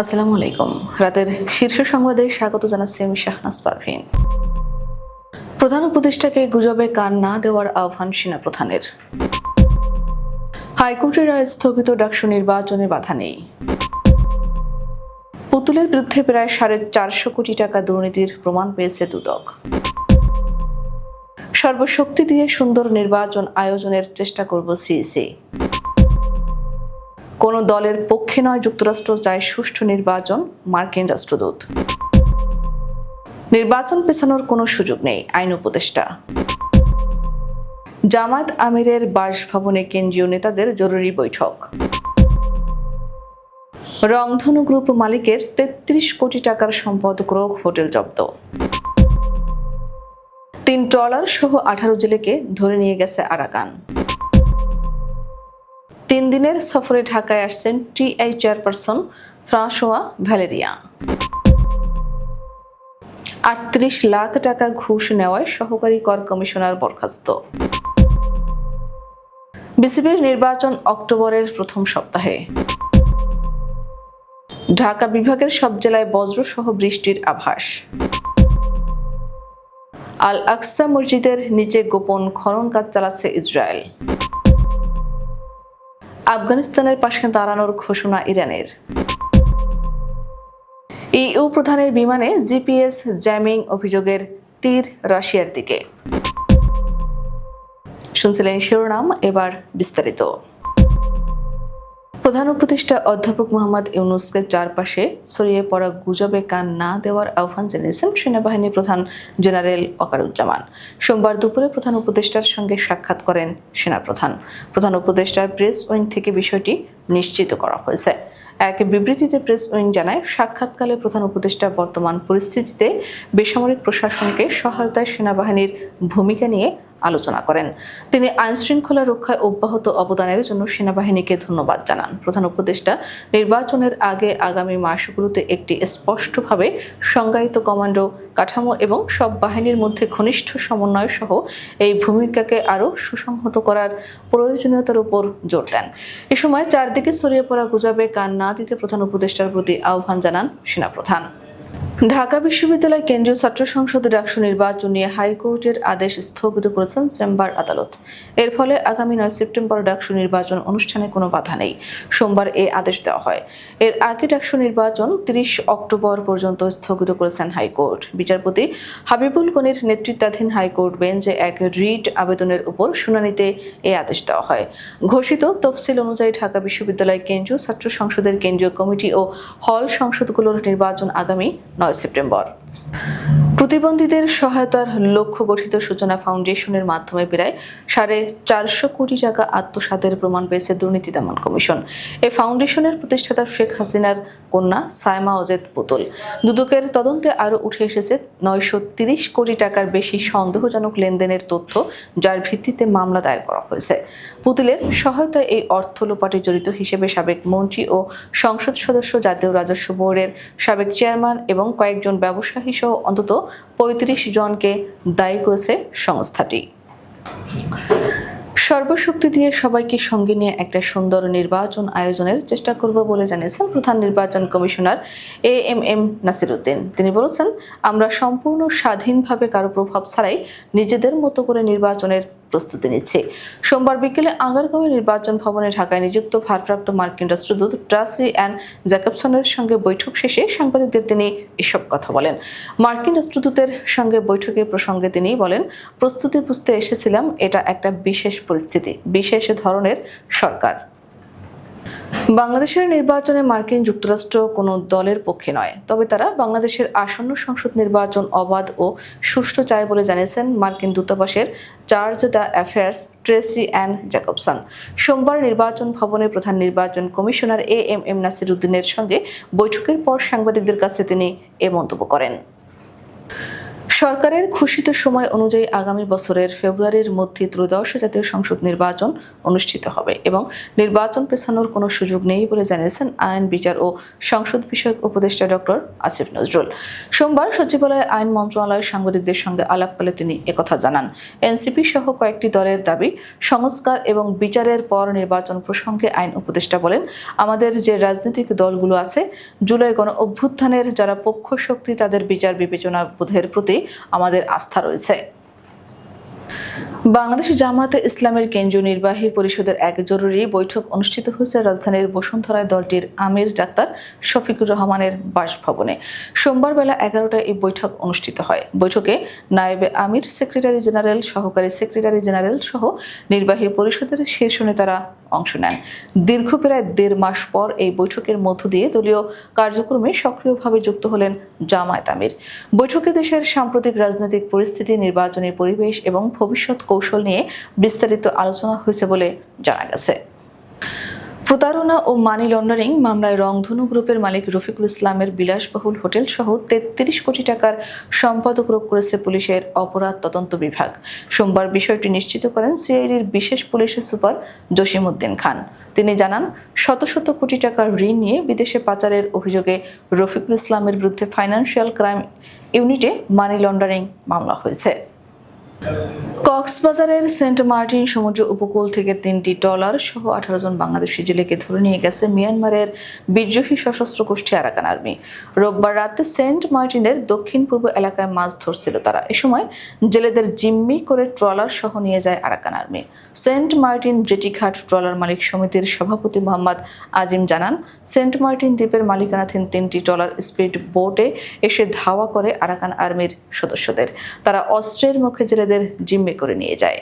আসসালামু আলাইকুম। রাতের শীর্ষ সংবাদে স্বাগত জানাচ্ছি আমি শাহনাজ পারভিন। প্রধান উপদেষ্টাকে গুজবে কান না দেওয়ার আহ্বান সেনা প্রধানের হাইকোর্টের রায় স্থগিত ডাকসু নির্বাচনে বাধা নেই। পুতুলের বিরুদ্ধে প্রায় সাড়ে চারশো কোটি টাকা দুর্নীতির প্রমাণ পেয়েছে দুদক। সর্বশক্তি দিয়ে সুন্দর নির্বাচন আয়োজনের চেষ্টা করব সিইসি। কোন দলের পক্ষে নয়, যুক্তরাষ্ট্র চায় সুষ্ঠু নির্বাচন, মার্কিন রাষ্ট্রদূত। নির্বাচন পেছানোর কোনো সুযোগ নেই, আইন উপদেষ্টা। জামাত আমিরের বাসভবনে কেন্দ্রীয় নেতাদের জরুরি বৈঠক। রংধনু গ্রুপ মালিকের তেত্রিশ কোটি টাকার সম্পদ গ্রহ হোটেল জব্দ। তিন ট্রলার সহ আঠারো জেলেকে ধরে নিয়ে গেছে আরাকান। তিন দিনের সফরে ঢাকায় আসছেন টিআই চেয়ারপারসন ফ্রাঁসোয়া ভ্যালেরিয়া। আটত্রিশ লাখ টাকা ঘুষ নেওয়ায় সহকারী কর কমিশনার বরখাস্ত। বিসিবির নির্বাচন অক্টোবরের প্রথম সপ্তাহে। ঢাকা বিভাগের সব জেলায় বজ্রসহ বৃষ্টির আভাস। আল আকসা মসজিদের নিচে গোপন খনন কাজ চালাচ্ছে ইসরায়েল। আফগানিস্তানের পাশে দাঁড়ানোর ঘোষণা ইরানের। ইউ প্রধানের বিমানে জিপিএস জ্যামিং অভিযোগের তীর রাশিয়ার দিকে। শুনছিলেন শিরোনাম, এবার বিস্তারিত। প্রধান উপদেষ্টা অধ্যাপক মোহাম্মদ ইউনুসকে চারপাশে ছড়িয়ে পড়া গুজবে কান না দেওয়ার আহ্বান জানিয়েছেন সেনাবাহিনী প্রধান জেনারেল অকারুজ্জামান। সোমবার দুপুরে প্রধান উপদেষ্টার সঙ্গে সাক্ষাৎ করেন সেনাপ্রধান। প্রধান উপদেষ্টার প্রেস উইং থেকে বিষয়টি নিশ্চিত করা হয়েছে। এক বিবৃতিতে প্রেস উইং জানায়, সাক্ষাৎকালে প্রধান উপদেষ্টা বর্তমান পরিস্থিতিতে বেসামরিক প্রশাসনকে সহায়তায় সেনাবাহিনীর ভূমিকা নিয়ে আলোচনা করেন। তিনি আইন শৃঙ্খলা রক্ষায় অব্যাহত অবদানের জন্য সেনাবাহিনীকে ধন্যবাদ জানান। প্রধান উপদেষ্টা, নির্বাচনের আগে আগামী মাসগুলোতে একটি স্পষ্টভাবে সংজ্ঞায়িত কমান্ডো, কাঠামো এবং সব বাহিনীর মধ্যে ঘনিষ্ঠ সমন্বয় সহ এই ভূমিকাকে আরও সুসংহত করার প্রয়োজনীয়তার উপর জোর দেন। এ সময় চারদিকে ছড়িয়ে পড়া গুজবে কান না দিতে প্রধান উপদেষ্টার প্রতি আহ্বান জানান সেনাপ্রধান। ঢাকা বিশ্ববিদ্যালয় কেন্দ্রীয় ছাত্র সংসদ ডাকসু নির্বাচন নিয়ে হাইকোর্টের আদেশ স্থগিত করেছেন চেম্বার আদালত। এর ফলে আগামী নয় সেপ্টেম্বর ডাকসু নির্বাচন অনুষ্ঠানে কোনো বাধা নেই। সোমবার এ আদেশ দেওয়া হয়। এর আগে ডাকসু নির্বাচন তিরিশ অক্টোবর পর্যন্ত স্থগিত করেছেন হাইকোর্ট। বিচারপতি হাবিবুল গনির নেতৃত্বাধীন হাইকোর্ট বেঞ্চে এক রিট আবেদনের উপর শুনানিতে এ আদেশ দেওয়া হয়। ঘোষিত তফসিল অনুযায়ী ঢাকা বিশ্ববিদ্যালয় কেন্দ্রীয় ছাত্র সংসদের কেন্দ্রীয় কমিটি ও হল সংসদগুলোর নির্বাচন আগামী নয় সেপ্টেম্বর প্রতিবন্ধীদের সহায়তার লক্ষ্য গঠিত সূচনা ফাউন্ডেশনের মাধ্যমে প্রায় সাড়ে চারশো কোটি টাকা আত্মসাতের প্রমাণ পেয়েছে দুর্নীতি দমন কমিশন। এ ফাউন্ডেশনের প্রতিষ্ঠাতা শেখ হাসিনার কন্যা সায়মা অজেদ পুতুল। দুদকের তদন্তে আরও উঠে এসেছে নয়শো তিরিশ কোটি টাকার বেশি সন্দেহজনক লেনদেনের তথ্য যার ভিত্তিতে মামলা দায়ের করা হয়েছে। পুতুলের সহায়তায় এই অর্থ লোপাটে জড়িত হিসেবে সাবেক মন্ত্রী ও সংসদ সদস্য জাতীয় রাজস্ব বোর্ডের সাবেক চেয়ারম্যান এবং কয়েকজন ব্যবসায়ী সহ অন্তত পঁয়ত্রিশ জনকে দায়ী করেছে সংস্থাটি। সর্বশক্তি দিয়ে সবাইকে সঙ্গে নিয়ে একটা সুন্দর নির্বাচন আয়োজনের চেষ্টা করব বলে জানিয়েছেন প্রধান নির্বাচন commissioner A M M Nasiruddin. তিনি বলেছেন, আমরা সম্পূর্ণ স্বাধীনভাবে কারও প্রভাব ছাড়াই নিজেদের মতো করে নির্বাচনের প্রস্তুতি নিচ্ছে। সোমবার বিকেলে আগারগাঁওয়ে নির্বাচন ভবনে ঢাকায় নিযুক্ত ভারপ্রাপ্ত মার্কিন রাষ্ট্রদূত ট্রাসি অ্যান্ড জ্যাকবসনের সঙ্গে বৈঠক শেষে সাংবাদিকদের তিনি এসব কথা বলেন। মার্কিন রাষ্ট্রদূতের সঙ্গে বৈঠকের প্রসঙ্গে তিনি বলেন, প্রস্তুতি বুঝতে এসেছিলাম, এটা একটা বিশেষ পরিস্থিতি, বিশেষ ধরনের সরকার। বাংলাদেশের নির্বাচনে মার্কিন যুক্তরাষ্ট্র কোনো দলের পক্ষে নয়। তবে তারা বাংলাদেশের আসন্ন সংসদ নির্বাচন অবাধ ও সুষ্ঠু চায় বলে জানিয়েছেন মার্কিন দূতাবাসের chargé d' affaires Tracey Ann Jacobson. সোমবার নির্বাচন ভবনে প্রধান নির্বাচন commissioner A M M Nasir উদ্দিনের সঙ্গে বৈঠকের পর সাংবাদিকদের কাছে তিনি এ মন্তব্য করেন। সরকারের ঘোষিত সময় অনুযায়ী আগামী বছরের ফেব্রুয়ারির মধ্যে ত্রয়োদশ জাতীয় সংসদ নির্বাচন অনুষ্ঠিত হবে এবং নির্বাচন পেছানোর কোনো সুযোগ নেই বলে জানিয়েছেন আইন বিচার ও সংসদ বিষয়ক উপদেষ্টা ডক্টর আসিফ নজরুল। সোমবার সচিবালয়ে আইন মন্ত্রণালয়ের সাংবাদিকদের সঙ্গে আলাপকালে তিনি একথা জানান। এনসিপি সহ কয়েকটি দলের দাবি, সংস্কার এবং বিচারের পর নির্বাচন প্রসঙ্গে আইন উপদেষ্টা বলেন, আমাদের যে রাজনৈতিক দলগুলো আছে, জুলাই গণ অভ্যুত্থানের যারা পক্ষ শক্তি, তাদের বিচার বিবেচনা বোধের প্রতি আমাদের আস্থা রয়েছে। বাংলাদেশ জামাতে ইসলামের কেন্দ্রীয় নির্বাহী পরিষদের এক জরুরি বৈঠক অনুষ্ঠিত হয়েছে রাজধানীর বসুন্ধরায় দলটির আমির ডাক্তার শফিকুর রহমানের বাসভবনে। সোমবার বেলা এগারোটায় এই বৈঠক অনুষ্ঠিত হয়। বৈঠকে নায়েবে আমির, সেক্রেটারি জেনারেল, সহকারী সেক্রেটারি জেনারেল সহ নির্বাহী পরিষদের শীর্ষ নেতারা অংশ নেন। দীর্ঘ প্রায় দেড় মাস পর এই বৈঠকের মধ্য দিয়ে দলীয় কার্যক্রমে সক্রিয়ভাবে যুক্ত হলেন জামায়াত আমির। বৈঠকে দেশের সাম্প্রতিক রাজনৈতিক পরিস্থিতি, নির্বাচনী পরিবেশ এবং ভবিষ্যৎ কৌশল নিয়ে বিস্তারিত আলোচনা হয়েছে বলে জানা গেছে। প্রতারণা ও মানি লন্ডারিং মামলায় রংধনু গ্রুপের মালিক রফিকুল ইসলামের বিলাসবহুল হোটেল সহ তেত্রিশ কোটি টাকার সম্পদ রোগ করেছে পুলিশের অপরাধ তদন্ত বিভাগ। সোমবার বিষয়টি নিশ্চিত করেন সিআইডির বিশেষ পুলিশের সুপার জসিমউদ্দিন খান। তিনি জানান, শত শত কোটি টাকার ঋণ নিয়ে বিদেশে পাচারের অভিযোগে রফিকুল ইসলামের বিরুদ্ধে ফাইন্যান্সিয়াল ক্রাইম ইউনিটে মানি লন্ডারিং মামলা হয়েছে। কক্সবাজারের সেন্ট মার্টিন সমুদ্র উপকূল থেকে তিনটি ট্রলার সহ আঠারো জন বাংলাদেশি জেলেকে ধরে নিয়ে গেছে মিয়ানমারের বিদ্রোহী সশস্ত্র গোষ্ঠী আরাকান আর্মি। রোববার রাতে সেন্ট মার্টিনের দক্ষিণ পূর্ব এলাকায় মাছ ধরছিল তারা। এ সময় জেলেদের জিম্মি করে ট্রলার সহ নিয়ে যায় আরাকান আর্মি। সেন্ট মার্টিন জেটিঘাট ট্রলার মালিক সমিতির সভাপতি মোহাম্মদ আজিম জানান, সেন্ট মার্টিন দ্বীপের মালিকানাধীন তিনটি ট্রলার স্পিড বোটে এসে ধাওয়া করে আরাকান আর্মির সদস্যদের। তারা অস্ত্রের মুখে জেলেদের জিম্মি করে নিয়ে যায়।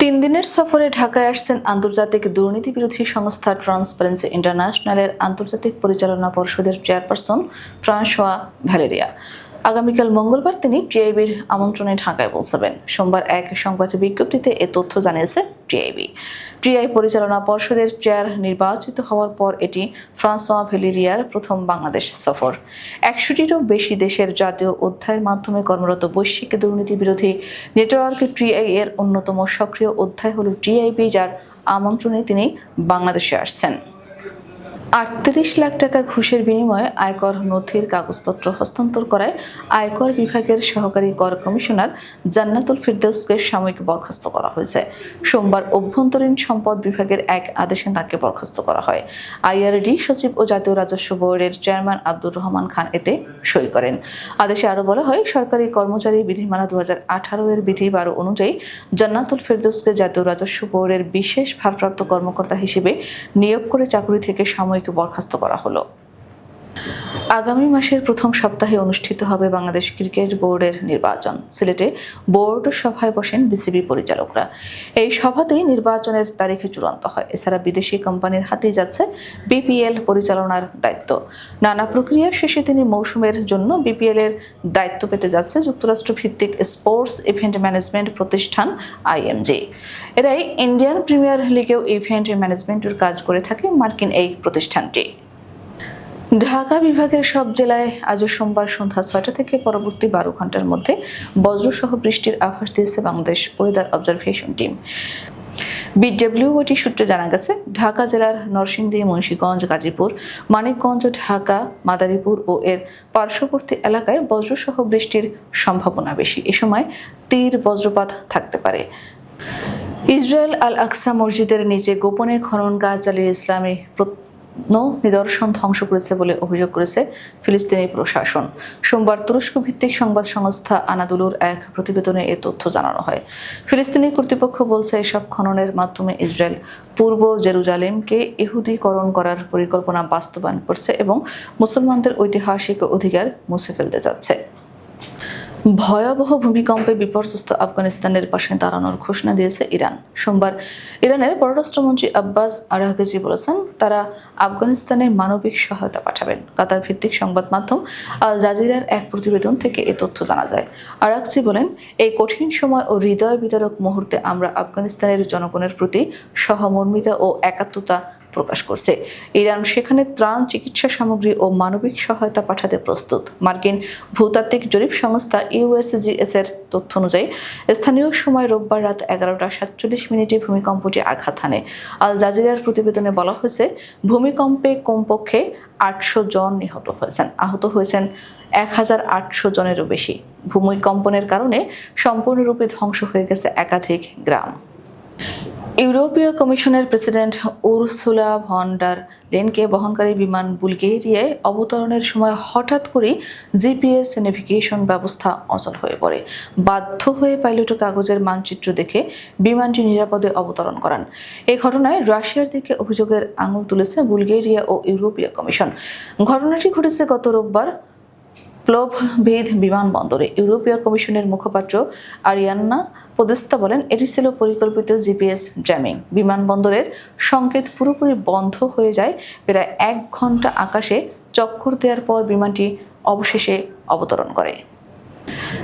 তিন দিনের সফরে ঢাকায় আসছেন আন্তর্জাতিক দুর্নীতি বিরোধী সংস্থা ট্রান্সপারেন্সি ইন্টারন্যাশনালের আন্তর্জাতিক পরিচালনা পর্ষদের চেয়ারপারসন ফ্রান্সোয়া ভ্যালেরিয়া। আগামীকাল মঙ্গলবার তিনি টিআইবির আমন্ত্রণে ঢাকায় পৌঁছাবেন। সোমবার এক সংবাদ বিজ্ঞপ্তিতে এ তথ্য জানিয়েছে টিআইবি টিআই পরিচালনা পর্ষদের চেয়ার নির্বাচিত হওয়ার পর এটি ফ্রান্সোয়া ভেলেরিয়ার প্রথম বাংলাদেশ সফর। একশোটিরও বেশি দেশের জাতীয় অধ্যায়ের মাধ্যমে কর্মরত বৈশ্বিক দুর্নীতি বিরোধী নেটওয়ার্ক টিআই এর অন্যতম সক্রিয় অধ্যায় হল টিআইবি যার আমন্ত্রণে তিনি বাংলাদেশে আসছেন। আটত্রিশ লাখ টাকা ঘুষের বিনিময়ে আয়কর নথির কাগজপত্র হস্তান্তর করায় আয়কর বিভাগের সহকারী কর কমিশনার জান্নাতুল ফিরদৌসকে সাময়িক বরখাস্ত করা হয়েছে। সোমবার অভ্যন্তরীণ সম্পদ বিভাগের এক আদেশে তাকে বরখাস্ত করা হয়। আইআরডি সচিব ও জাতীয় রাজস্ব বোর্ডের চেয়ারম্যান আব্দুর রহমান খান এতে সই করেন। আদেশে আরও বলা হয়, সরকারি কর্মচারী বিধিমালা দু হাজার আঠারো এর বিধি বারো অনুযায়ী জান্নাতুল ফিরদৌসকে জাতীয় রাজস্ব বোর্ডের বিশেষ ভারপ্রাপ্ত কর্মকর্তা হিসেবে নিয়োগ করে চাকরি থেকে সাময়িক বরখাস্ত করা হলো। আগামী মাসের প্রথম সপ্তাহে অনুষ্ঠিত হবে বাংলাদেশ ক্রিকেট বোর্ডের নির্বাচন। সিলেটে বোর্ড সভায় বসেন বিসিবি পরিচালকরা। এই সভাতেই নির্বাচনের তারিখে চূড়ান্ত হয়। এছাড়া বিদেশি কোম্পানির হাতেই যাচ্ছে বিপিএল পরিচালনার দায়িত্ব। নানা প্রক্রিয়া শেষে তিনি মৌসুমের জন্য বিপিএল এর দায়িত্ব পেতে যাচ্ছে যুক্তরাষ্ট্র ভিত্তিক স্পোর্টস ইভেন্ট ম্যানেজমেন্ট প্রতিষ্ঠান আইএমজি। এরাই ইন্ডিয়ান প্রিমিয়ার লিগেও ইভেন্ট ম্যানেজমেন্টের কাজ করে থাকে মার্কিন এই প্রতিষ্ঠানটি। ঢাকা বিভাগের সব জেলায় আজ সোমবার সন্ধ্যা ছয়টা থেকে পরবর্তী বারো ঘণ্টার মধ্যে বজ্রসহ বৃষ্টির আভাস দিয়েছে Bangladesh weather observation team. BWOT সূত্রে জানা গেছে, ঢাকা জেলার নরসিংদী, মুন্সীগঞ্জ, গাজীপুর, মানিকগঞ্জ, ঢাকা, মাদারীপুর ও এর পার্শ্ববর্তী এলাকায় বজ্রসহ বৃষ্টির সম্ভাবনা বেশি। এ সময় তীর, বজ্রপাত থাকতে পারে। ইসরায়েল আল আকসা মসজিদের নিচে গোপনে খনন কাজ চালিয়ে ইসলামী নিদর্শন ধ্বংস করেছে বলে অভিযোগ করেছে ফিলিস্তিনি প্রশাসন। সোমবার তুরস্ক ভিত্তিক সংবাদ সংস্থা আনাদুলুর এক প্রতিবেদনে এ তথ্য জানানো হয়। ফিলিস্তিনি কর্তৃপক্ষ বলছে, এসব খননের মাধ্যমে ইসরায়েল পূর্ব জেরুজালেমকে ইহুদিকরণ করার পরিকল্পনা বাস্তবায়ন করছে এবং মুসলমানদের ঐতিহাসিক অধিকার মুছে ফেলতে যাচ্ছে ভয়াবহ ভূমিকম্পে বিপর্যস্ত আফগানিস্তানের পাশে দাঁড়ানোর ঘোষণা দিয়েছে ইরান। সোমবার ইরানের পররাষ্ট্রমন্ত্রী আব্বাস আরাগজি বলেছেন, তারা আফগানিস্তানে মানবিক সহায়তা পাঠাবেন। কাতার ভিত্তিক সংবাদ মাধ্যম আল জাজিরার এক প্রতিবেদন থেকে এ তথ্য জানা যায়। আরাকজি বলেন, এই কঠিন সময় ও হৃদয় বিদারক মুহূর্তে আমরা আফগানিস্তানের জনগণের প্রতি সহমর্মিতা ও একাত্মতা প্রকাশ করছে। ইরান সেখানে ত্রাণ, চিকিৎসা সামগ্রী ও মানবিক সহায়তা পাঠাতে প্রস্তুত। মার্কিন ভূতাত্ত্বিক জরিপ সংস্থা ইউএসজিএস এর তথ্য অনুযায়ী, স্থানীয় সময় রোববার রাত এগারোটা সাতচল্লিশ মিনিটে ভূমিকম্পটি আঘাত হানে। আল জাজিরার প্রতিবেদনে বলা হয়েছে, ভূমিকম্পে কমপক্ষে আটশো জন নিহত হয়েছেন। আহত হয়েছেন এক হাজার আটশো জনেরও বেশি। ভূমিকম্পনের কারণে সম্পূর্ণরূপে ধ্বংস হয়ে গেছে একাধিক গ্রাম। ইউরোপীয় কমিশনের প্রেসিডেন্ট উরসুলা ভন্ডার লেনকে বহনকারী বিমান বুলগেরিয়ায় অবতরণের সময় হঠাৎ করেই জিপিএস নেভিগেশন ব্যবস্থা অচল হয়ে পড়ে। বাধ্য হয়ে পাইলট কাগজের মানচিত্র দেখে বিমানটি নিরাপদে অবতরণ করান। এই ঘটনায় রাশিয়ার দিকে অভিযোগের আঙুল তুলেছে বুলগেরিয়া ও ইউরোপীয় কমিশন। ঘটনাটি ঘটেছে গত রোববার প্লোভভিদ বিমানবন্দরে ইউরোপীয় কমিশনের মুখপাত্র আরিয়ান্না পদেস্তা বলেন, এটি ছিল পরিকল্পিত জিপিএস জ্যামিং। বিমানবন্দরের সংকেত পুরোপুরি বন্ধ হয়ে যায় প্রায় এক ঘণ্টা আকাশে চক্কর দেওয়ার পর বিমানটি অবশেষে অবতরণ করে।